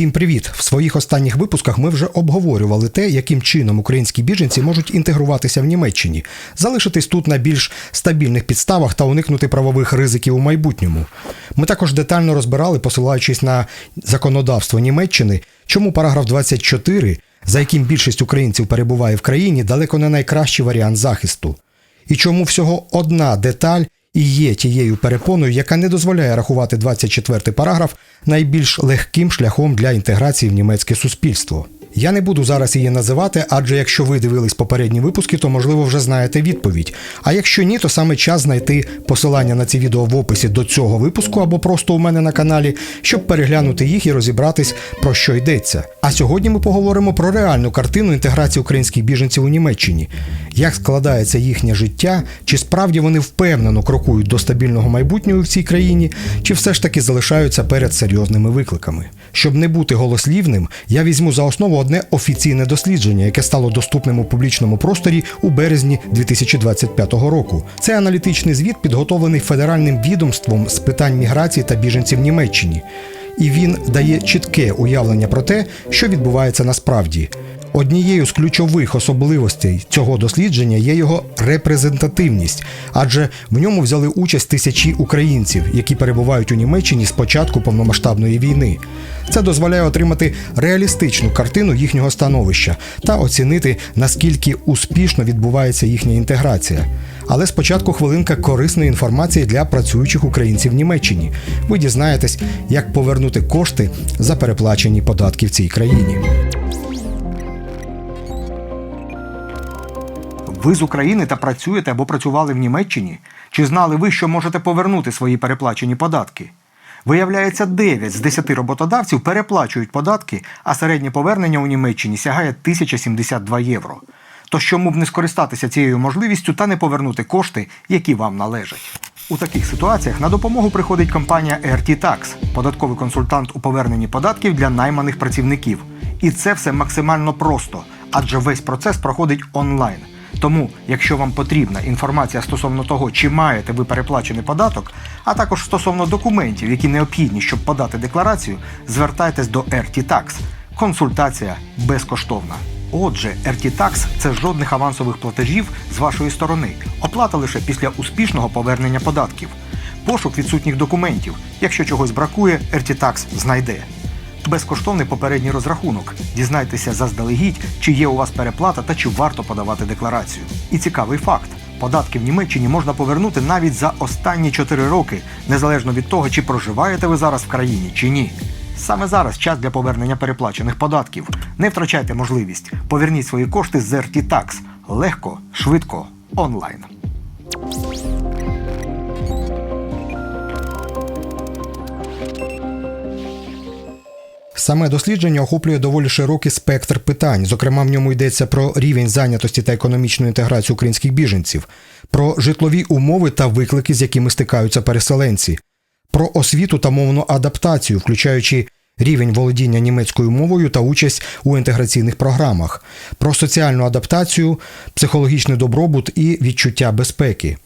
Всім привіт! В своїх останніх випусках ми вже обговорювали те, яким чином українські біженці можуть інтегруватися в Німеччині, залишитись тут на більш стабільних підставах та уникнути правових ризиків у майбутньому. Ми також детально розбирали, посилаючись на законодавство Німеччини, чому параграф 24, за яким більшість українців перебуває в країні, далеко не найкращий варіант захисту. І чому всього одна деталь і є тією перепоною, яка не дозволяє рахувати 24 параграф найбільш легким шляхом для інтеграції в німецьке суспільство. Я не буду зараз її називати, адже якщо ви дивились попередні випуски, то можливо вже знаєте відповідь. А якщо ні, то саме час знайти посилання на ці відео в описі до цього випуску або просто у мене на каналі, щоб переглянути їх і розібратись про що йдеться. А сьогодні ми поговоримо про реальну картину інтеграції українських біженців у Німеччині, як складається їхнє життя, чи справді вони впевнено крокують до стабільного майбутнього в цій країні, чи все ж таки залишаються перед серйозними викликами. Щоб не бути голослівним, я візьму за основу одне офіційне дослідження, яке стало доступним у публічному просторі у березні 2025 року. Це аналітичний звіт, підготовлений федеральним відомством з питань міграції та біженців Німеччині. І він дає чітке уявлення про те, що відбувається насправді. Однією з ключових особливостей цього дослідження є його репрезентативність, адже в ньому взяли участь тисячі українців, які перебувають у Німеччині з початку повномасштабної війни. Це дозволяє отримати реалістичну картину їхнього становища та оцінити наскільки успішно відбувається їхня інтеграція. Але спочатку хвилинка корисної інформації для працюючих українців в Німеччині. Ви дізнаєтесь, як повернути кошти за переплачені податки в цій країні. Ви з України та працюєте або працювали в Німеччині? Чи знали ви, що можете повернути свої переплачені податки? Виявляється, 9 з 10 роботодавців переплачують податки, а середнє повернення у Німеччині сягає 1072 євро. Тож чому б не скористатися цією можливістю та не повернути кошти, які вам належать? У таких ситуаціях на допомогу приходить компанія RT Tax, податковий консультант у поверненні податків для найманих працівників. І це все максимально просто, адже весь процес проходить онлайн. Тому, якщо вам потрібна інформація стосовно того, чи маєте ви переплачений податок, а також стосовно документів, які необхідні, щоб подати декларацію, звертайтесь до RT. Консультація безкоштовна. Отже, RT Tax – це жодних авансових платежів з вашої сторони. Оплата лише після успішного повернення податків. Пошук відсутніх документів. Якщо чогось бракує, RT знайде. Безкоштовний попередній розрахунок. Дізнайтеся заздалегідь, чи є у вас переплата та чи варто подавати декларацію. І цікавий факт: податки в Німеччині можна повернути навіть за останні 4 роки, незалежно від того, чи проживаєте ви зараз в країні чи ні. Саме зараз час для повернення переплачених податків. Не втрачайте можливість. Поверніть свої кошти з RT Tax. Легко, швидко, онлайн. Саме дослідження охоплює доволі широкий спектр питань. Зокрема, в ньому йдеться про рівень зайнятості та економічну інтеграцію українських біженців, про житлові умови та виклики, з якими стикаються переселенці, про освіту та мовну адаптацію, включаючи рівень володіння німецькою мовою та участь у інтеграційних програмах, про соціальну адаптацію, психологічний добробут і відчуття безпеки.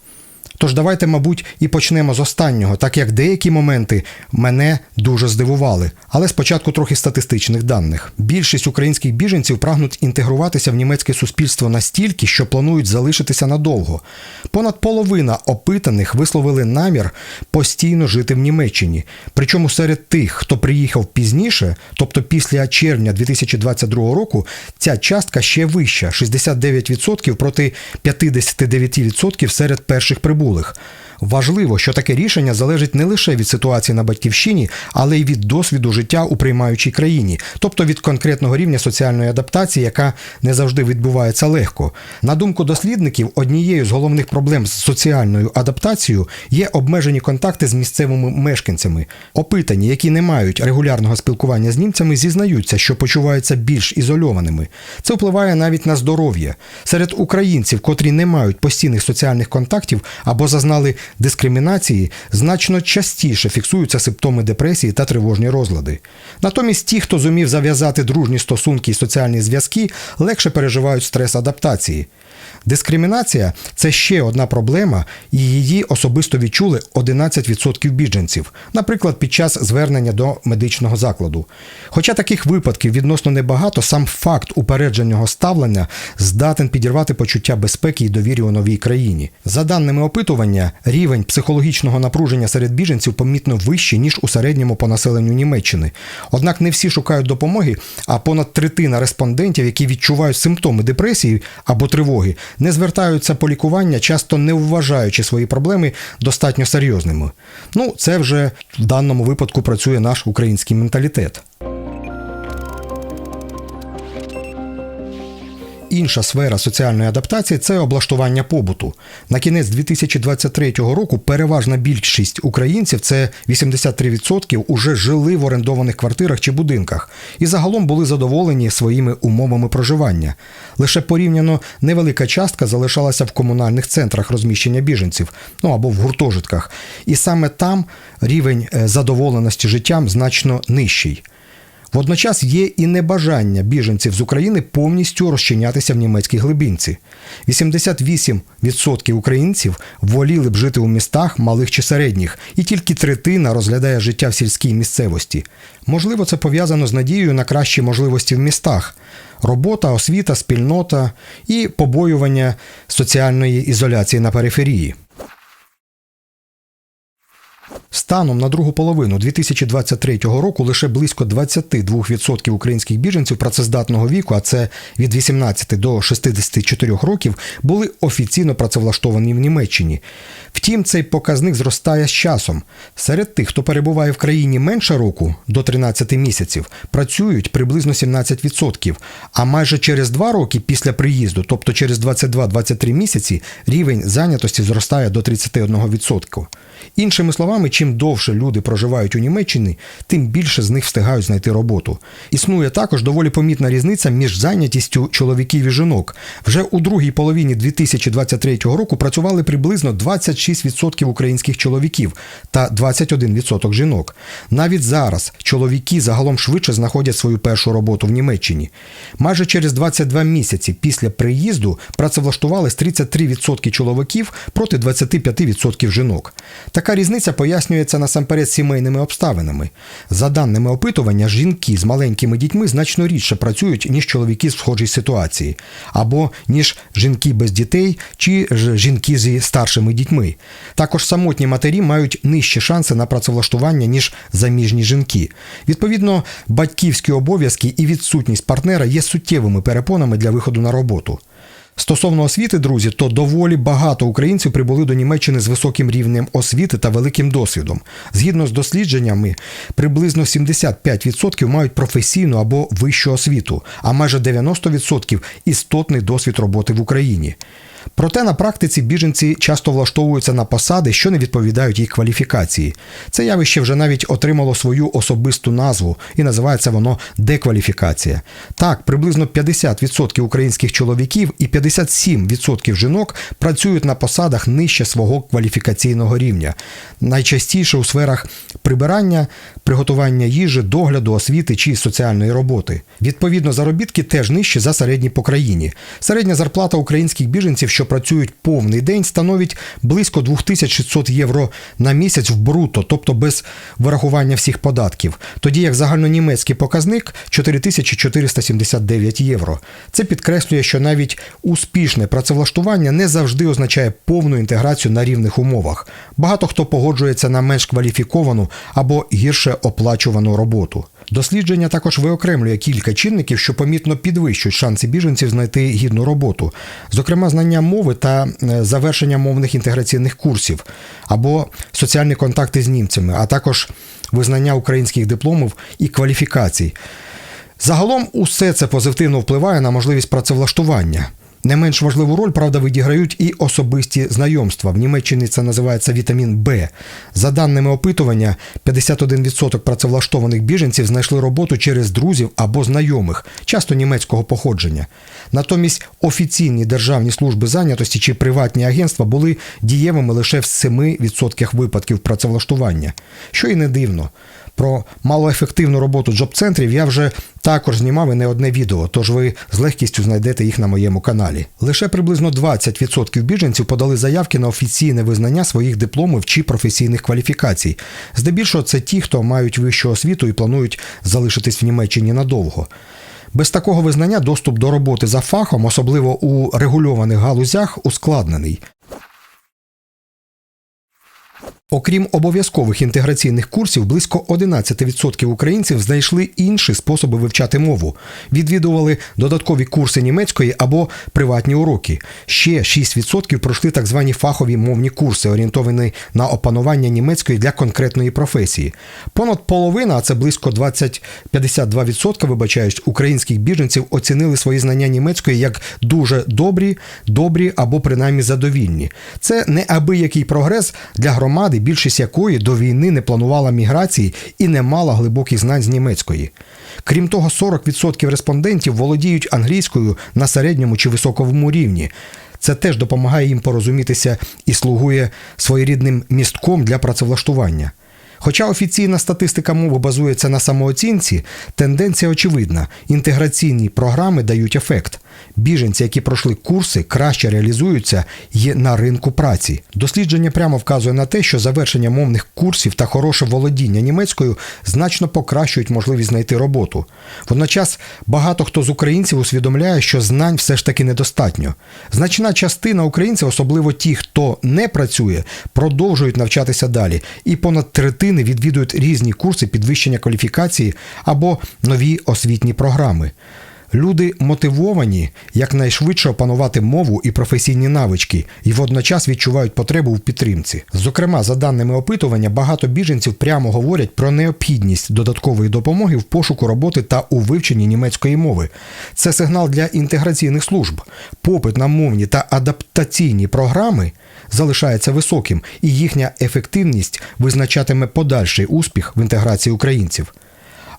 Тож давайте, мабуть, і почнемо з останнього, так як деякі моменти мене дуже здивували. Але спочатку трохи статистичних даних. Більшість українських біженців прагнуть інтегруватися в німецьке суспільство настільки, що планують залишитися надовго. Понад половина опитаних висловили намір постійно жити в Німеччині. Причому серед тих, хто приїхав пізніше, тобто після червня 2022 року, ця частка ще вища 69% проти 59% серед перших прибулих. Важливо, що таке рішення залежить не лише від ситуації на батьківщині, але й від досвіду життя у приймаючій країні, тобто від конкретного рівня соціальної адаптації, яка не завжди відбувається легко. На думку дослідників, однією з головних проблем з соціальною адаптацією є обмежені контакти з місцевими мешканцями. Опитані, які не мають регулярного спілкування з німцями, зізнаються, що почуваються більш ізольованими. Це впливає навіть на здоров'я. Серед українців, котрі не мають постійних соціальних контактів або зазнали дискримінації, значно частіше фіксуються симптоми депресії та тривожні розлади. Натомість ті, хто зумів зав'язати дружні стосунки і соціальні зв'язки, легше переживають стрес адаптації. Дискримінація це ще одна проблема, і її особисто відчули 11% біженців, наприклад, під час звернення до медичного закладу. Хоча таких випадків відносно небагато, сам факт упередженого ставлення здатен підірвати почуття безпеки і довірі у новій країні. За даними опитування, рівень психологічного напруження серед біженців помітно вищий ніж у середньому по населенню Німеччини. Однак не всі шукають допомоги, а понад третина респондентів, які відчувають симптоми депресії або тривоги, не звертаються по лікування, часто не вважаючи свої проблеми достатньо серйозними. Ну, це вже в даному випадку працює наш український менталітет. Інша сфера соціальної адаптації це облаштування побуту. На кінець 2023 року переважна більшість українців, це 83%, уже жили в орендованих квартирах чи будинках і загалом були задоволені своїми умовами проживання. Лише порівняно невелика частка залишалася в комунальних центрах розміщення біженців, ну або в гуртожитках. І саме там рівень е, задоволеності життям значно нижчий. Водночас є і небажання біженців з України повністю розчинятися в німецькій глибинці. 88% українців воліли б жити у містах малих чи середніх, і тільки третина розглядає життя в сільській місцевості. Можливо, це пов'язано з надією на кращі можливості в містах. Робота, освіта, спільнота і побоювання соціальної ізоляції на периферії. Станом на другу половину 2023 року лише близько 22% українських біженців працездатного віку, а це від 18 до 64 років, були офіційно працевлаштовані в Німеччині. Втім, цей показник зростає з часом. Серед тих, хто перебуває в країні менше року до 13 місяців, працюють приблизно 17%, а майже через 2 роки після приїзду, тобто через 22-23 місяці, рівень зайнятості зростає до 31%. Іншими словами, чим довше люди проживають у Німеччині, тим більше з них встигають знайти роботу. Існує також доволі помітна різниця між зайнятістю чоловіків і жінок. Вже у другій половині 2023 року працювали приблизно 26% українських чоловіків та 21% жінок. Навіть зараз чоловіки загалом швидше знаходять свою першу роботу в Німеччині. Майже через 22 місяці після приїзду працевлаштувались 33% чоловіків проти 25% жінок. Така різниця пояснюється насамперед сімейними обставинами. За даними опитування, жінки з маленькими дітьми значно рідше працюють, ніж чоловіки з схожій ситуації, або ніж жінки без дітей чи жінки зі старшими дітьми. Також самотні матері мають нижчі шанси на працевлаштування, ніж заміжні жінки. Відповідно, батьківські обов'язки і відсутність партнера є суттєвими перепонами для виходу на роботу. Стосовно освіти, друзі, то доволі багато українців прибули до Німеччини з високим рівнем освіти та великим досвідом. Згідно з дослідженнями, приблизно 75% мають професійну або вищу освіту, а майже 90% істотний досвід роботи в Україні. Проте на практиці біженці часто влаштовуються на посади, що не відповідають їх кваліфікації. Це явище вже навіть отримало свою особисту назву і називається воно декваліфікація. Так, приблизно 50% українських чоловіків і 57% жінок працюють на посадах нижче свого кваліфікаційного рівня, найчастіше у сферах прибирання, приготування їжі, догляду, освіти чи соціальної роботи. Відповідно, заробітки теж нижчі за середні по країні. Середня зарплата українських біженців, що працюють повний день, становить близько 2600 євро на місяць в бруто, тобто без вирахування всіх податків. Тоді як загальнонімецький показник 4479 євро. Це підкреслює, що навіть успішне працевлаштування не завжди означає повну інтеграцію на рівних умовах. Багато хто погоджується на менш кваліфіковану або гірше оплачувану роботу. Дослідження також виокремлює кілька чинників, що помітно підвищують шанси біженців знайти гідну роботу, зокрема, знання мови та е, завершення мовних інтеграційних курсів або соціальні контакти з німцями, а також визнання українських дипломів і кваліфікацій. Загалом усе це позитивно впливає на можливість працевлаштування. Не менш важливу роль, правда, відіграють і особисті знайомства. В Німеччині це називається вітамін Б. За даними опитування, 51% працевлаштованих біженців знайшли роботу через друзів або знайомих, часто німецького походження. Натомість офіційні державні служби зайнятості чи приватні агентства були дієвими лише в 7% випадків працевлаштування, що і не дивно. Про малоефективну роботу джоб-центрів я вже також знімав і не одне відео, тож ви з легкістю знайдете їх на моєму каналі. Лише приблизно 20% біженців подали заявки на офіційне визнання своїх дипломів чи професійних кваліфікацій. Здебільшого це ті, хто мають вищу освіту і планують залишитись в Німеччині надовго. Без такого визнання доступ до роботи за фахом, особливо у регульованих галузях, ускладнений. Окрім обов'язкових інтеграційних курсів, близько 11% українців знайшли інші способи вивчати мову, відвідували додаткові курси німецької або приватні уроки. Ще 6% пройшли так звані фахові мовні курси, орієнтовані на опанування німецької для конкретної професії. Понад половина, а це близько 20-52%, вибачаюсь, українських біженців оцінили свої знання німецької як дуже добрі, добрі або принаймні задовільні. Це неабиякий прогрес для громади, більшість якої до війни не планувала міграції і не мала глибоких знань з німецької. Крім того, 40% респондентів володіють англійською на середньому чи високому рівні. Це теж допомагає їм порозумітися і слугує своєрідним містком для працевлаштування. Хоча офіційна статистика мови базується на самооцінці, тенденція очевидна: інтеграційні програми дають ефект. Біженці, які пройшли курси, краще реалізуються і на ринку праці. Дослідження прямо вказує на те, що завершення мовних курсів та хороше володіння німецькою значно покращують можливість знайти роботу. Водночас багато хто з українців усвідомляє, що знань все ж таки недостатньо. Значна частина українців, особливо ті, хто не працює, продовжують навчатися далі, і понад третини відвідують різні курси підвищення кваліфікації або нові освітні програми. Люди мотивовані якнайшвидше опанувати мову і професійні навички, і водночас відчувають потребу в підтримці. Зокрема, за даними опитування, багато біженців прямо говорять про необхідність додаткової допомоги в пошуку роботи та у вивченні німецької мови. Це сигнал для інтеграційних служб. Попит на мовні та адаптаційні програми залишається високим, і їхня ефективність визначатиме подальший успіх в інтеграції українців.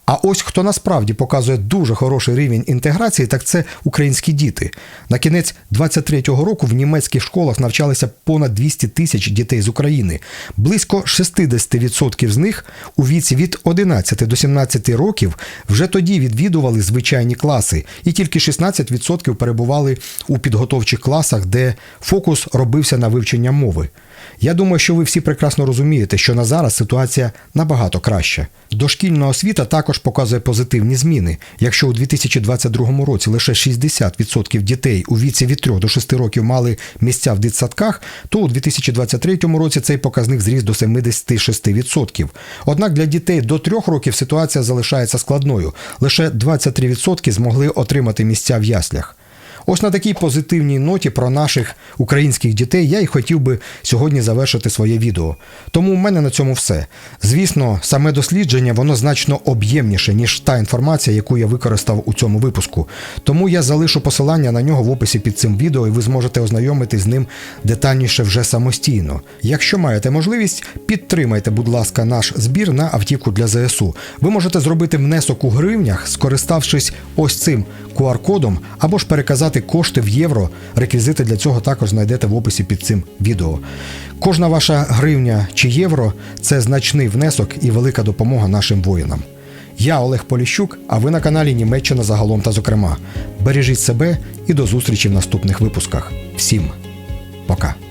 А ось хто насправді показує дуже хороший рівень інтеграції, так це українські діти. На кінець 23-го року в німецьких школах навчалися понад 200 тисяч дітей з України. Близько 60% з них у віці від 11 до 17 років вже тоді відвідували звичайні класи, і тільки 16% перебували у підготовчих класах, де фокус робився на вивчення мови. Я думаю, що ви всі прекрасно розумієте, що на зараз ситуація набагато краща. Дошкільна освіта також показує позитивні зміни. Якщо у 2022 році лише 60% дітей у віці від 3 до 6 років мали місця в дитсадках, то у 2023 році цей показник зріс до 76%. Однак для дітей до 3 років ситуація залишається складною. Лише 23% змогли отримати місця в яслях. Ось на такій позитивній ноті про наших українських дітей я і хотів би сьогодні завершити своє відео. Тому в мене на цьому все. Звісно, саме дослідження воно значно об'ємніше, ніж та інформація, яку я використав у цьому випуску. Тому я залишу посилання на нього в описі під цим відео, і ви зможете ознайомитись з ним детальніше вже самостійно. Якщо маєте можливість, підтримайте, будь ласка, наш збір на автівку для ЗСУ. Ви можете зробити внесок у гривнях, скориставшись ось цим QR-кодом, або ж переказати кошти в євро. Реквізити для цього також знайдете в описі під цим відео. Кожна ваша гривня чи євро це значний внесок і велика допомога нашим воїнам. Я Олег Поліщук, а ви на каналі Німеччина загалом та зокрема. Бережіть себе і до зустрічі в наступних випусках. Всім пока!